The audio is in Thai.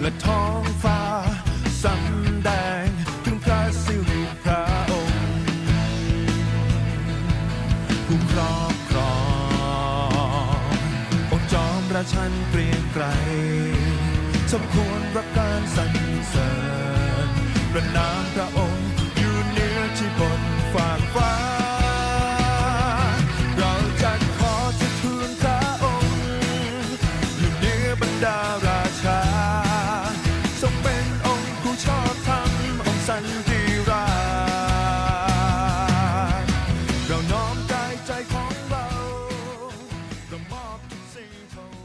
และท้องฟ้าสำแดงถึงพระสิริพระองค์ผู้ครอบครององค์จอมราชันเปลี่ยนไกลสมควรรับการสรรเสริญประนามพระองค์ 心头